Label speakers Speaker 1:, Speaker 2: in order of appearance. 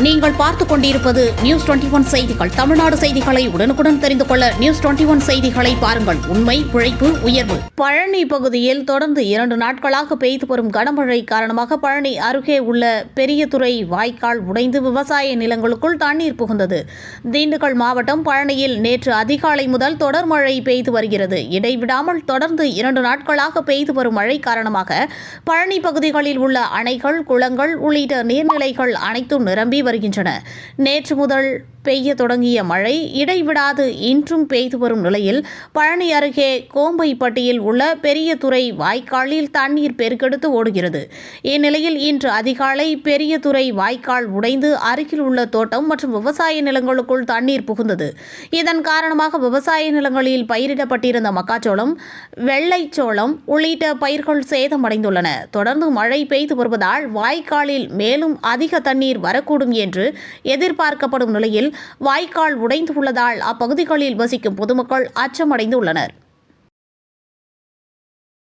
Speaker 1: நீங்கள் பார்த்துக் கொண்டிருப்பது நியூஸ் டுவெண்டி ஒன் செய்திகள். தமிழ்நாடு செய்திகளை உடனுக்குடன் தெரிந்து கொள்ள நியூஸ் டுவெண்டி ஒன் செய்திகளை பாருங்கள். உண்மை உழைப்பு உயர்வு. பழனி பகுதியில் தொடர்ந்து இரண்டு நாட்களாக பெய்து வரும் கனமழை காரணமாக பழனி அருகே உள்ள பெரியதுறை வாய்க்கால் உடைந்து விவசாய நிலங்களுக்குள் தண்ணீர் புகுந்தது. திண்டுக்கல் மாவட்டம் பழனியில் நேற்று அதிகாலை முதல் தொடர் மழை பெய்து வருகிறது. இடைவிடாமல் தொடர்ந்து இரண்டு நாட்களாக பெய்து வரும் மழை காரணமாக பழனி பகுதிகளில் உள்ள அணைகள் குளங்கள் உள்ளிட்ட நீர்நிலைகள் அனைத்தும் நிரம்பி வருகின்றன. நேற்று முதல் பெய்ய தொடங்கிய மழை இடைவிடாது இன்றும் பெய்து வரும் நிலையில் பழனி அருகே கோம்பைப்பட்டியில் உள்ள பெரிய துறை வாய்க்காலில் தண்ணீர் பெருக்கெடுத்து ஓடுகிறது. இந்நிலையில் இன்று அதிகாலை பெரிய துறை வாய்க்கால் உடைந்து அருகில் உள்ள தோட்டம் மற்றும் விவசாய நிலங்களுக்குள் தண்ணீர் புகுந்தது. இதன் காரணமாக விவசாய நிலங்களில் பயிரிடப்பட்டிருந்த மக்காச்சோளம் வெள்ளைச்சோளம் உள்ளிட்ட பயிர்கள் சேதமடைந்துள்ளன. தொடர்ந்து மழை பெய்து வருவதால் வாய்க்காலில் மேலும் அதிக தண்ணீர் வரக்கூடும் என்று எதிர்பார்க்கப்படும் நிலையில் வாய்க்கால் உடைந்துள்ளதால் அப்பகுதிகளில் வசிக்கும் பொதுமக்கள் அச்சமடைந்துள்ளனர்.